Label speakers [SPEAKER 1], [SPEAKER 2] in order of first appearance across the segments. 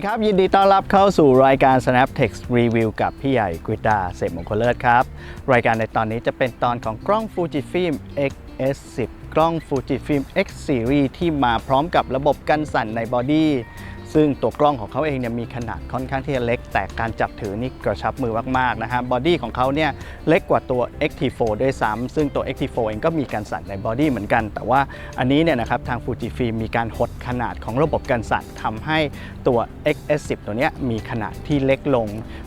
[SPEAKER 1] ดีครับ ยินดีต้อนรับเข้าสู่รายการ Snap Text Review กับพี่ใหญ่กฤษดาเสมมงคลเลิศครับ รายการในตอนนี้จะเป็นตอนของกล้อง Fujifilm X-S10 กล้อง Fujifilm X Series ที่มาพร้อมกับระบบกันสั่นในบอดี้ ซึ่งตัวกล้องของเขาเองเนี่ยมีขนาดค่อนข้างที่จะเล็ก แต่การจับถือนี่กระชับมือมากๆนะฮะบอดี้ของเขาเนี่ยเล็กกว่าตัว X-T4 ด้วยซ้ำซึ่งตัว X-T4 เองก็มีการสั่นในบอดี้เหมือนกัน แต่ว่าอันนี้เนี่ยนะครับทาง Fujifilm มีการหดขนาดของระบบการสั่นทำให้ตัว XS10 ตัวเนี้ยมีขนาดที่เล็กลง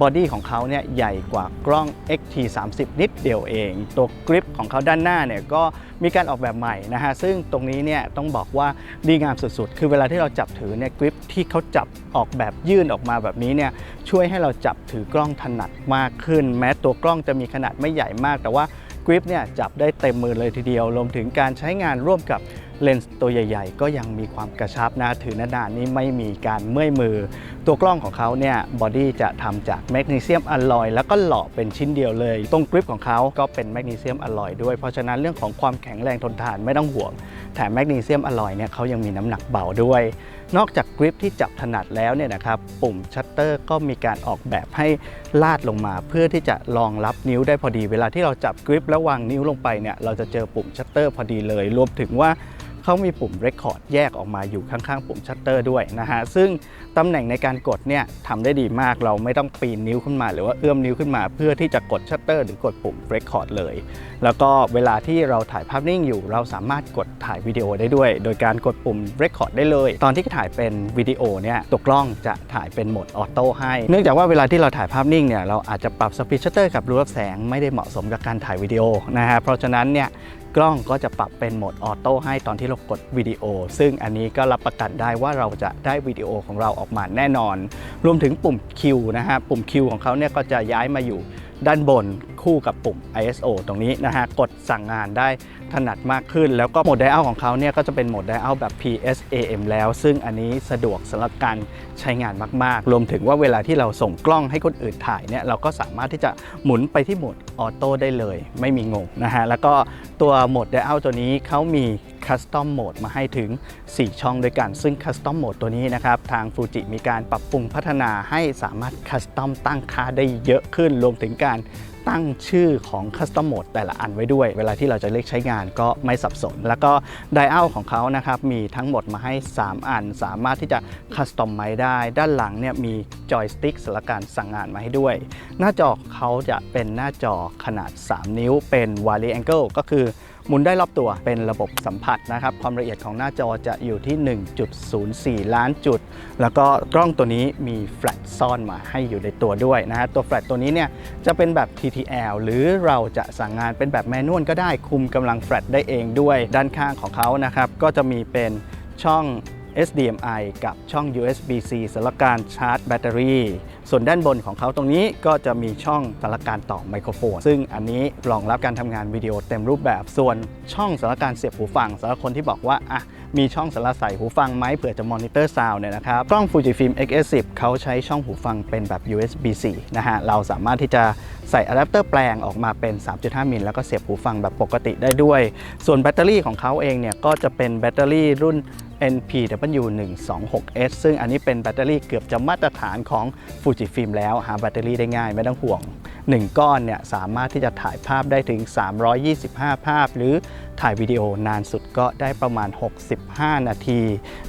[SPEAKER 1] บอดี้ของเขาเนี่ยใหญ่กว่ากล้อง XT30 นิดเดียวเอง ตัวกริปของเขาด้านหน้าเนี่ยก็ มีการออกแบบใหม่นะฮะซึ่งตรงนี้เนี่ยต้องบอกว่าดีงามสุดๆ คือเวลาที่เราจับถือเนี่ยกริปที่เขาจับออกแบบยื่นออกมาแบบนี้เนี่ยช่วยให้เราจับถือกล้องถนัดมากขึ้น แม้ตัวกล้องจะมีขนาดไม่ใหญ่มาก แต่ว่ากริปเนี่ยจับได้เต็มมือเลยทีเดียวรวมถึงการใช้งานร่วมกับ เลนส์ตัวใหญ่ ๆ ก็ยังมีความกระชับนะถือนานๆนี่ไม่มีการเมื่อยมือ ตัวกล้องของเขาเนี่ยบอดี้จะทำจากแมกนีเซียมอลลอยแล้วก็หล่อเป็นชิ้นเดียวเลย ตรงกริปของเขาก็เป็นแมกนีเซียมอลลอยด้วยเพราะฉะนั้นเรื่องของความแข็งแรงทนทานไม่ต้องห่วงแถมแมกนีเซียมอลลอยเนี่ยเขายังมีน้ำหนักเบาด้วย นอกจากกริปที่จับถนัดแล้วเนี่ยนะครับปุ่มชัตเตอร์ก็มีการออกแบบให้ลาดลงมาเพื่อที่จะรองรับนิ้วได้พอดี เวลาที่เราจับกริปแล้ววางนิ้วลงไปเนี่ยเราจะเจอปุ่มชัตเตอร์พอดีเลย รวมถึงว่า เขามีปุ่ม Record แยกออกมาอยู่ข้างๆ ปุ่มชัตเตอร์ด้วยนะฮะ ซึ่งตำแหน่งในการกดเนี่ยทำได้ดีมากเราไม่ต้องปีนนิ้วขึ้นมา หรือว่าเอื้อมนิ้วขึ้นมา เพื่อที่จะกดชัตเตอร์หรือกดปุ่ม Record เลย แล้วก็เวลาที่เราถ่ายภาพนิ่งอยู่ เราสามารถกดถ่ายวิดีโอได้ด้วย โดยการกดปุ่ม Record ได้เลย ตอนที่ถ่ายเป็นวิดีโอเนี่ยตัวกล้องจะถ่ายเป็นโหมดออโต้ให้ เนื่องจากว่าเวลาที่เราถ่ายภาพนิ่งเนี่ยเราอาจจะปรับสปีดชัตเตอร์กับรูรับแสงไม่ได้เหมาะสมกับการถ่ายวิดีโอนะฮะเพราะฉะนั้นเนี่ย กล้องก็จะปรับเป็นโหมดออโต้ให้ตอนที่เรากดวิดีโอ ซึ่งอันนี้ก็รับประกันได้ว่าเราจะได้วิดีโอของเราออกมาแน่นอน รวมถึงปุ่ม Q นะฮะปุ่ม Q ของเขาเนี่ยก็จะย้ายมาอยู่ ด้านบนคู่กับปุ่ม ISO ตรงนี้นะฮะ กดสั่งงานได้ถนัดมากขึ้น แล้วก็โหมดไดอัลของเขาเนี่ยก็จะเป็นโหมดไดอัลแบบ PSAM แล้ว ซึ่งอันนี้สะดวกสำหรับการใช้งานมาก ๆ รวมถึงว่าเวลาที่เราส่งกล้องให้คนอื่นถ่ายเนี่ยเราก็สามารถที่จะหมุนไปที่โหมดออโต้ได้เลย ไม่มีงงนะฮะ แล้วก็ตัวโหมดไดอัลตัวนี้เขามี คัสตอมโหมดมาให้ถึง 4 ช่องด้วยกัน ซึ่งคัสตอมโหมดตัวนี้นะครับ ทางฟูจิมีการปรับปรุงพัฒนาให้สามารถคัสตอมตั้งค่าได้เยอะขึ้น รวมถึงการตั้งชื่อของคัสตอมโหมดแต่ละอันไว้ด้วย เวลาที่เราจะเลือกใช้งานก็ไม่สับสน แล้วก็ไดอัลของเขานะครับ มีทั้งหมดมาให้ 3 อัน สามารถที่จะคัสตอมไมได้ ด้านหลังเนี่ยมีจอยสติ๊กสำหรับการสั่งงานมาให้ด้วย หน้าจอเขาจะเป็นหน้าจอขนาด 3 นิ้วเป็น wide angle ก็คือ หมุนได้รอบตัวเป็นระบบสัมผัสนะครับ ความละเอียดของหน้าจอจะอยู่ที่ 1.04 ล้านจุด แล้วก็กล้องตัวนี้มีแฟลชซ่อนมาให้อยู่ในตัวด้วยนะฮะตัวแฟลชตัวนี้เนี่ยจะเป็นแบบ TTL หรือเราจะสั่งงานเป็นแบบแมนนวลก็ได้คุมกำลังแฟลชได้เองด้วยด้านข้างของเขานะครับ ก็จะมีเป็นช่อง SDMI กับช่อง USB-C สำหรับการชาร์จแบตเตอรี่ ส่วนด้านบนของเขาตรงนี้ก็จะมีช่องสำหรับการต่อไมโครโฟน ซึ่งอันนี้รองรับการทำงานวิดีโอเต็มรูปแบบ ส่วนช่องสำหรับการเสียบหูฟังสำหรับคนที่บอกว่าอะมีช่องสำหรับใส่หูฟังไหมเผื่อจะมอนิเตอร์ซาวเนี่ยนะครับ กล้อง Fujifilm X-S10 เขาใช้ช่องหูฟังเป็นแบบ USB-C นะฮะ เราสามารถที่จะใส่อะแดปเตอร์แปลงออกมาเป็น 3.5 มิลแล้วก็เสียบหูฟังแบบปกติได้ด้วย ส่วนแบตเตอรี่ของเขาเองเนี่ยก็จะเป็นแบตเตอรี่รุ่น NPW126S ซึ่งอันนี้เป็นแบตเตอรี่เกือบจะมาตรฐานของ Fujifilm แล้วหาแบตเตอรี่ได้ง่ายไม่ต้องห่วง 1 ก้อนเนี่ยสามารถที่จะถ่ายภาพได้ถึง 325 ภาพ หรือถ่ายวิดีโอนานสุดก็ได้ประมาณ 65 นาที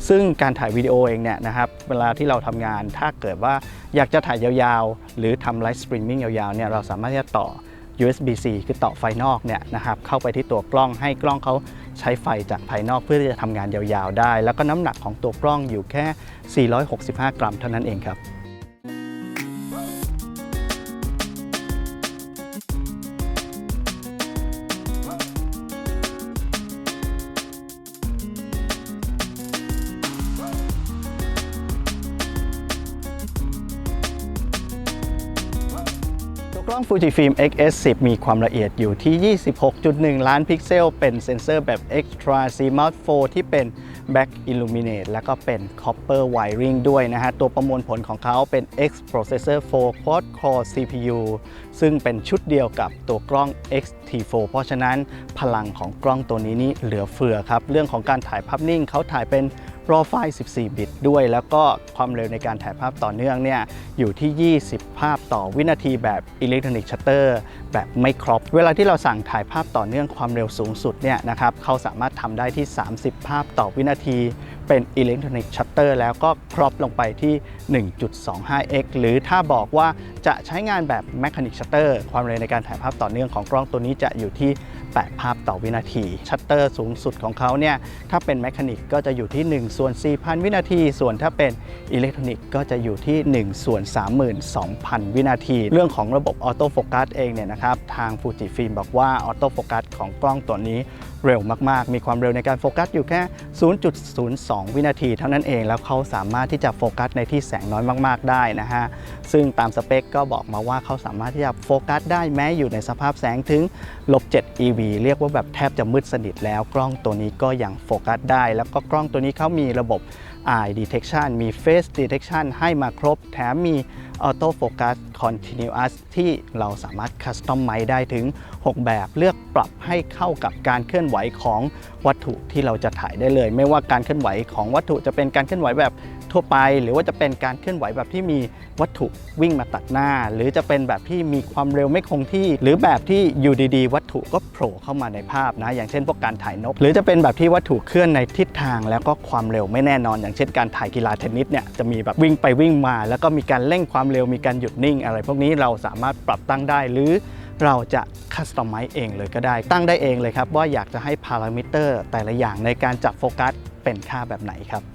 [SPEAKER 1] ซึ่งการถ่ายวิดีโอเองเนี่ยนะครับเวลาที่เราทำงานถ้าเกิดว่าอยากจะถ่ายยาวๆ หรือทำไลฟ์สตรีมมิ่งยาวๆเนี่ยเราสามารถที่จะต่อ USB-C คือต่อไฟนอกเนี่ยนะครับเข้าไปที่ตัวกล้องให้กล้องเขาใช้ไฟจากภายนอกเพื่อที่จะทำงานยาวๆได้ แล้วก็น้ำหนักของตัวกล้องอยู่แค่ 465 กรัมเท่านั้นเองครับ ล้อง Fujifilm X-S10 มีความละเอียดอยู่ที่ 26.1 ล้านพิกเซล เป็นเซ็นเซอร์แบบ Extra CMOS 4ที่เป็น Back Illuminate แล้วก็เป็น Copper Wiring ด้วยนะฮะ ตัวประมวลผลของเขาเป็น X Processor 4 Quad Core CPU ซึ่งเป็นชุดเดียวกับตัวกล้อง X-T4 เพราะฉะนั้นพลังของกล้องตัวนี้นี่เหลือเฟือครับ เรื่องของการถ่ายภาพนิ่งเขาถ่ายเป็น รไฟล์ 14 บิตด้วย แล้วก็ความเร็วในการถ่ายภาพต่อเนื่องเนี่ยอยู่ที่ 20 ภาพต่อวินาทีแบบอิเล็กทรอนิกส์ชัตเตอร์แบบไม่ครบ เวลาที่เราสั่งถ่ายภาพต่อเนื่องความเร็วสูงสุดเนี่ยนะครับเขาสามารถทำได้ที่ 30 ภาพต่อวินาทีเป็นอิเล็กทรอนิกส์ชัตเตอร์แล้วก็ครอปลงไปที่ 1.25x หรือถ้าบอกว่าจะใช้งานแบบแมคานิกชัตเตอร์ความเร็วในการถ่ายภาพต่อเนื่องของกล้องตัวนี้จะอยู่ที่ 8 ภาพต่อวินาที ชัตเตอร์สูงสุดของเขาเนี่ย ถ้าเป็นแมคานิกก็จะอยู่ที่ 1 ส่วน 4,000 วินาที ส่วนถ้าเป็นอิเล็กทรอนิกก็จะอยู่ที่ 1 ส่วน 32,000 วินาที เรื่องของระบบออโต้โฟกัสเองเนี่ยนะครับ ทางฟูจิฟิล์มบอกว่าออโต้โฟกัสของกล้องตัวนี้ เร็วมาก ๆ มีความเร็วในการโฟกัสอยู่แค่ 0.02 วินาที เท่านั้นเอง แล้วเขาสามารถที่จะโฟกัสในที่แสงน้อยมาก ๆ ได้นะฮะ ซึ่งตามสเปคก็บอกมาว่าเขาสามารถที่จะโฟกัสได้แม้อยู่ในสภาพแสงถึงลบ7 EV เรียกว่าแบบแทบจะมืดสนิทแล้ว กล้องตัวนี้ก็ยังโฟกัสได้ แล้วก็กล้องตัวนี้เขามีระบบ Eye Detection มี Face Detection ให้มาครบ แถมมี Auto Focus Continuous ที่เราสามารถคัสตอมไมได้ถึง 6 แบบเลือกปรับให้เข้ากับการเคลื่อนไหวของวัตถุที่เราจะถ่ายได้เลย ไม่ว่าการเคลื่อนไหวของวัตถุจะเป็นการเคลื่อนไหวแบบ ทั่วไป หรือว่าจะเป็นการเคลื่อนไหวแบบที่มีวัตถุวิ่งมาตัดหน้า หรือจะเป็นแบบที่มีความเร็วไม่คงที่ หรือแบบที่อยู่ดีๆ วัตถุก็โผล่เข้ามาในภาพนะ อย่างเช่นพวกการถ่ายนก หรือจะเป็นแบบที่วัตถุเคลื่อนในทิศทาง แล้วก็ความเร็วไม่แน่นอน อย่างเช่นการถ่ายกีฬาเทนนิสเนี่ยจะมีแบบวิ่งไปวิ่งมา แล้วก็มีการเร่งความเร็วมีการหยุดนิ่ง อะไร พวกนี้เราสามารถปรับตั้งได้หรือเราจะคัสตอมไมซ์เองเลยก็ได้ ตั้งได้เองเลยครับ ว่าอยากจะให้พารามิเตอร์แต่ละอย่างในการจับโฟกัสเป็นค่าแบบไหนครับ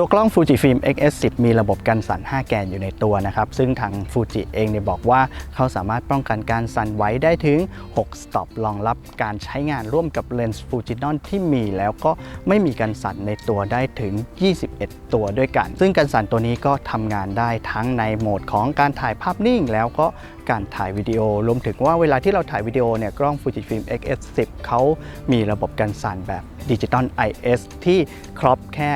[SPEAKER 1] ตัวกล้อง Fujifilm X-S10 มีระบบกันสั่น 5 แกนอยู่ในตัวนะครับ ซึ่งทาง Fuji เองเนี่ยบอกว่าเขาสามารถป้องกันการสั่นไหวได้ถึง 6 สต็อปรองรับการใช้งานร่วมกับเลนส์ Fujinon ที่มีแล้วก็ไม่มีการสั่นในตัวได้ถึง 21 ตัวด้วยกัน ซึ่งการสั่นตัวนี้ก็ทำงานได้ทั้งในโหมดของการถ่ายภาพนิ่ง แล้วก็การถ่ายวิดีโอ รวมถึงว่าเวลาที่เราถ่ายวิดีโอเนี่ยกล้อง Fujifilm X-S10 เขามีระบบการสั่นแบบดิจิตอล IS ที่ครอบแค่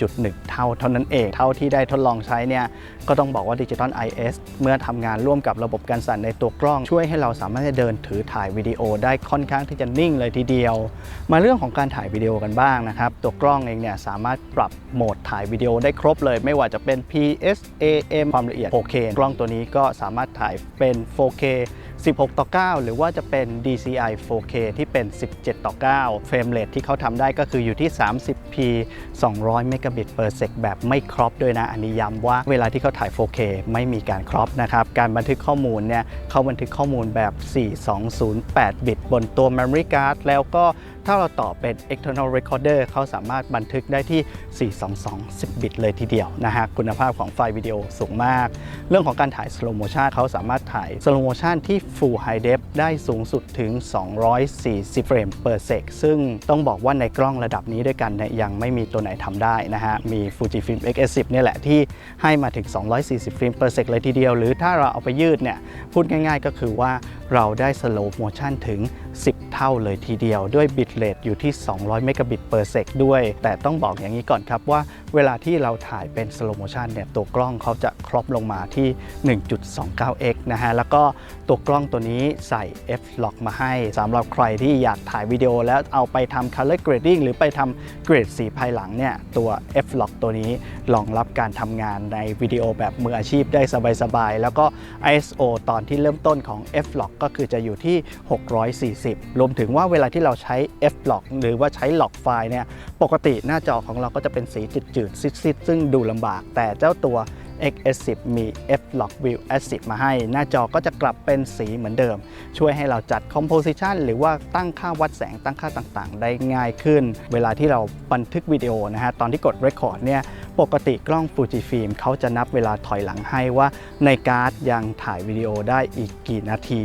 [SPEAKER 1] 1.1เท่าเท่านั้นเอง เท่าที่ได้ทดลองใช้เนี่ยก็ต้องบอกว่าดิจิตอล IS เมื่อทำงานร่วมกับระบบการสั่นในตัวกล้อง ช่วยให้เราสามารถจะเดินถือถ่ายวิดีโอได้ค่อนข้างที่จะนิ่งเลยทีเดียว มาเรื่องของการถ่ายวิดีโอกันบ้างนะครับ ตัวกล้องเองเนี่ยสามารถปรับโหมดถ่ายวิดีโอได้ครบเลย ไม่ว่าจะเป็น PSAM ความละเอียด 4K กล้องตัวนี้ก็สามารถถ่ายเป็น 4K 16 ต่อ 9 หรือว่าจะเป็น DCI 4K ที่เป็น 17 ต่อ 9 เฟรมเรทที่เขาทำได้ก็คืออยู่ที่ 30p 200 เมกะบิต per sec แบบไม่ครอปด้วยนะ อันนี้ย้ำว่าเวลาที่เขาถ่าย 4K ไม่มีการครอปนะครับ การบันทึกข้อมูลเนี่ยเขาบันทึกข้อมูลแบบ 4208 บิต บนตัว memory card แล้วก็ ถ้าเราต่อเป็น external recorder เขาสามารถบันทึกได้ที่ 422 10 บิตเลยทีเดียวนะฮะ คุณภาพของไฟล์วิดีโอสูงมาก เรื่องของการถ่าย slow motion เขาสามารถถ่าย slow motion ที่ full high def ได้สูงสุดถึง 240 เฟรม per sec ซึ่งต้องบอกว่าในกล้องระดับนี้ด้วยกันเนี่ยยังไม่มีตัวไหนทำได้นะฮะ มี Fujifilm X-S10 เนี่ยแหละที่ให้มาถึง 240 เฟรม per sec เลยทีเดียว หรือถ้าเราเอาไปยืดเนี่ย พูดง่ายๆ ก็คือว่าเราได้ slow motion ถึง 10 เท่าเลยทีเดียว ด้วยบิตเรทอยู่ที่ 200 เมกะบิตเปอร์เซกด้วย แต่ต้องบอกอย่างนี้ก่อนครับว่า เวลาที่เราถ่ายเป็น slow motion เนี่ยตัวกล้องเขาจะครอปลงมาที่ 1.29x นะฮะ แล้วก็ตัวกล้องตัวนี้ใส่ f-log มาให้สำหรับใครที่อยากถ่ายวิดีโอแล้วเอาไปทำ color grading หรือไปทำเกรดสีภายหลังเนี่ยตัว f-log ตัวนี้รองรับการทำงานในวิดีโอแบบมืออาชีพได้สบายๆ แล้วก็ ISO ตอนที่เริ่มต้นของ f-log ก็คือจะอยู่ที่ 640 รวมถึงว่าเวลาที่เราใช้ f-log หรือว่าใช้ log ไฟล์เนี่ยปกติหน้าจอของเราก็จะเป็นสีจืดๆซิดๆซึ่งดูลำบาก แต่เจ้าตัว XS10 มี F-Log View Assist มาให้ หน้าจอก็จะกลับเป็นสีเหมือนเดิม ช่วยให้เราจัด Composition หรือว่าตั้งค่าวัดแสงตั้งค่าต่างๆ ได้ง่ายขึ้น เวลาที่เราบันทึกวิดีโอนะฮะ ตอนที่กด Record เนี่ย ปกติกล้อง Fujifilm เขาจะนับเวลาถอยหลังให้ว่าในการ์ดยังถ่ายวิดีโอได้อีกกี่นาที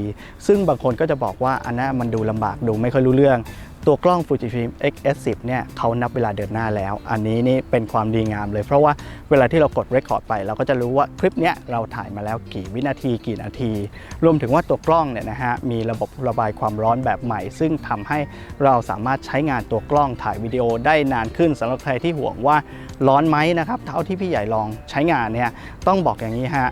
[SPEAKER 1] ซึ่งบางคนก็จะบอกว่าอันนั้นมันดูลำบากดูไม่ค่อยรู้เรื่อง ตัวกล้อง Fujifilm X-S10 เนี่ยเขานับเวลาเดินหน้าแล้ว อันนี้นี่เป็นความดีงามเลย เพราะว่าเวลาที่เรากด Record ไป เราก็จะรู้ว่าคลิปเนี้ยเราถ่ายมาแล้วกี่วินาทีกี่นาที รวมถึงว่าตัวกล้องเนี่ยนะฮะมีระบบระบายความร้อนแบบใหม่ ซึ่งทำให้เราสามารถใช้งานตัวกล้องถ่ายวิดีโอได้นานขึ้นสำหรับใครที่ห่วงว่าร้อนไหมนะครับเท่าที่พี่ใหญ่ลองใช้งานเนี่ยต้องบอกอย่างนี้ฮะ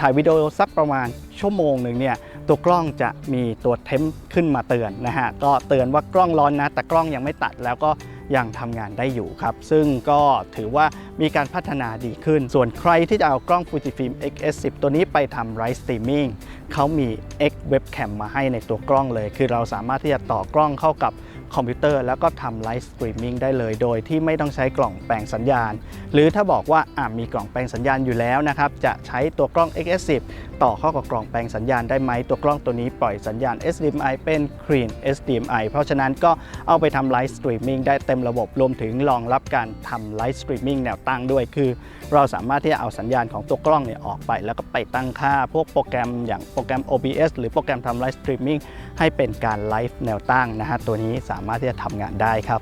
[SPEAKER 1] ถ่ายวิดีโอสักประมาณชั่วโมงหนึ่งเนี่ย ตัวกล้องจะมีตัวเทมขึ้นมาเตือนนะฮะก็เตือนว่ากล้องร้อนนะแต่กล้องยังไม่ตัดแล้วก็ยังทำงานได้อยู่ครับ ซึ่งก็ถือว่ามีการพัฒนาดีขึ้น ส่วนใครที่จะเอากล้อง Fujifilm X-S10 ตัวนี้ไปทำไรส์สตรีมิ่งเขามี X Webcam มาให้ในตัวกล้องเลย คือเราสามารถที่จะต่อกล้องเข้ากับ คอมพิวเตอร์ แล้วก็ทำไลฟ์สตรีมมิ่งได้เลย โดยที่ไม่ต้องใช้กล่องแปลงสัญญาณ หรือถ้าบอกว่ามีกล่องแปลงสัญญาณอยู่แล้วนะครับ จะใช้ตัวกล้อง XS10 ต่อเข้ากับกล่องแปลงสัญญาณได้ไหม ตัวกล้องตัวนี้ปล่อยสัญญาณ SDMI เป็น Clean SDMI เพราะฉะนั้นก็เอาไปทำไลฟ์สตรีมมิ่งได้เต็มระบบ รวมถึงรองรับการทำไลฟ์สตรีมมิ่งแนวตั้งด้วย คือ เราสามารถที่จะเอาสัญญาณของตัวกล้องเนี่ยออกไป แล้วก็ไปตั้งค่า พวกโปรแกรมอย่างโปรแกรม OBS หรือโปรแกรมทำไลฟ์สตรีมมิ่งให้เป็นการไลฟ์แนวตั้งนะฮะ ตัวนี้สามารถที่จะทำงานได้ครับ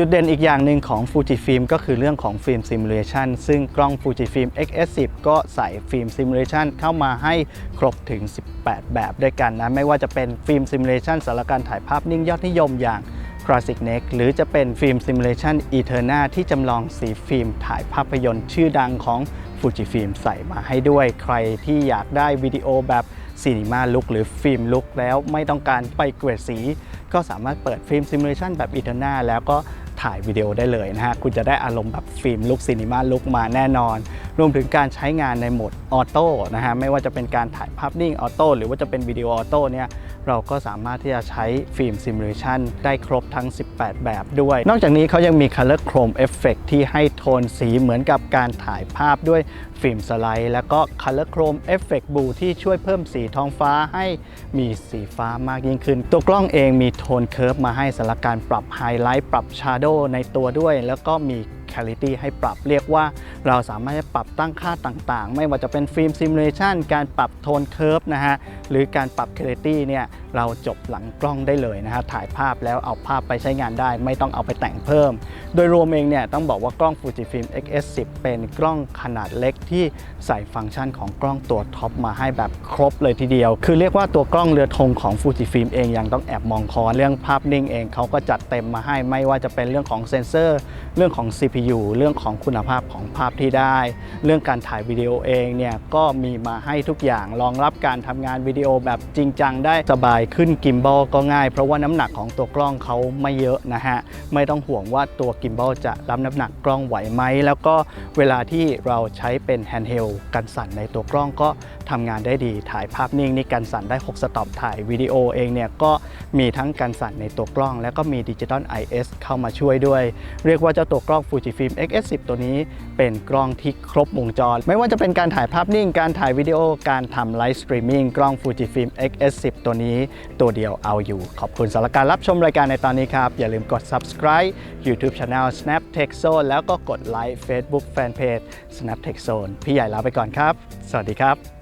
[SPEAKER 1] จุดเด่นอีกอย่างหนึ่งของ Fujifilm ก็คือเรื่องของฟิล์มซิมูเลชันซึ่งกล้อง Fujifilm X-S10 ก็ใส่ฟิล์มซิมูเลชันเข้ามาให้ครบถึง 18 แบบด้วยกันนะ ไม่ว่าจะเป็นฟิล์มซิมูเลชันสำหรับการถ่ายภาพนิ่งยอดนิยมอย่าง Classic Neck หรือจะเป็นฟิล์มซิมูเลชัน Eterna ที่จำลองสีฟิล์มถ่ายภาพยนตร์ชื่อดังของ Fujifilm ใส่มาให้ด้วย ใครที่อยากได้วิดีโอแบบซีนีมาลุกหรือฟิล์มลุกแล้วไม่ต้องการไปเกรดสี ก็สามารถเปิดฟิล์มซิมูเลชันแบบ Eterna แล้วก็ ถ่ายวิดีโอได้เลยนะฮะ คุณจะได้อารมณ์แบบฟิล์มลุกซีนีมาลุกมาแน่นอน รวมถึงการใช้งานในโหมดออโต้นะฮะ ไม่ว่าจะเป็นการถ่ายภาพนิ่งออโต้หรือว่าจะเป็นวิดีโอออโต้เนี่ย เราก็สามารถที่จะใช้ฟิล์มซิมูเลชันได้ครบทั้ง 18 แบบด้วย นอกจากนี้เขายังมี Color Chrome Effect ที่ให้โทนสีเหมือนกับการถ่ายภาพด้วยฟิล์มสไลด์ แล้วก็ Color Chrome Effect Blue ที่ช่วยเพิ่มสีท้องฟ้าให้มีสีฟ้ามากยิ่งขึ้น ตัวกล้องเองมีโทนเคิร์ฟมาให้สำหรับการปรับไฮไลท์ปรับชาร์โดในตัวด้วยแล้วก็มี Clarity ให้ปรับเรียกว่า เราสามารถจะปรับตั้งค่าต่างๆ ไม่ว่าจะเป็นฟิล์มซิมูเลชันการปรับโทนเคิร์ฟนะฮะหรือการปรับ Clarity เนี่ยเราจบหลังกล้องได้เลยนะฮะถ่ายภาพแล้วเอาภาพไปใช้งานได้ ไม่ต้องเอาไปแต่งเพิ่ม โดยรวมเองเนี่ยต้องบอกว่ากล้อง Fujifilm X-S10 เป็นกล้องขนาดเล็กที่ใส่ฟังก์ชันของกล้องตัวท็อปมาให้แบบครบเลยทีเดียว คือเรียกว่าตัวกล้องเรือธงของ Fujifilm เองยังต้องแอบมองคอเรื่องภาพนิ่งเองเขาก็จัดเต็มมาให้ไม่ว่าจะเป็นเรื่องของเซนเซอร์ เรื่องของ CPU เรื่องของคุณภาพของภาพที่ได้ เรื่องการถ่ายวิดีโอเองเนี่ยก็มีมาให้ทุกอย่างรองรับการทำงานวิดีโอแบบจริงจังได้สบายขึ้นกิมบอลก็ง่าย เพราะว่าน้ำหนักของตัวกล้องเขาไม่เยอะนะฮะ ไม่ต้องห่วงว่าตัวกิมบอลจะรับน้ำหนักกล้องไหวไหม แล้วก็เวลาที่เราใช้เป็นแฮนด์เฮลกันสั่นในตัวกล้องก็ ทำงานได้ดี ถ่ายภาพนิ่งนี่กันสั่นได้ 6 สต็อปถ่ายวิดีโอเองเนี่ยก็มีทั้งกันสั่นในตัวกล้อง แล้วก็มีดิจิตอล IS เข้ามาช่วยด้วย เรียกว่าเจ้าตัวกล้อง Fujifilm X-S10 ตัวนี้ เป็นกล้องที่ครบวงจร ไม่ว่าจะเป็นการถ่ายภาพนิ่ง การถ่ายวิดีโอ การทำไลฟ์สตรีมมิ่งกล้อง Fujifilm X-S10 ตัวนี้ ตัวเดียวเอาอยู่ ขอบคุณสำหรับการรับชมรายการในตอนนี้ครับอย่าลืมกด subscribe YouTube Channel Snap Tech Zone แล้วก็กดไลค์ Facebook Fanpage Snap Tech Zone พี่ใหญ่ลาไปก่อนครับ สวัสดีครับ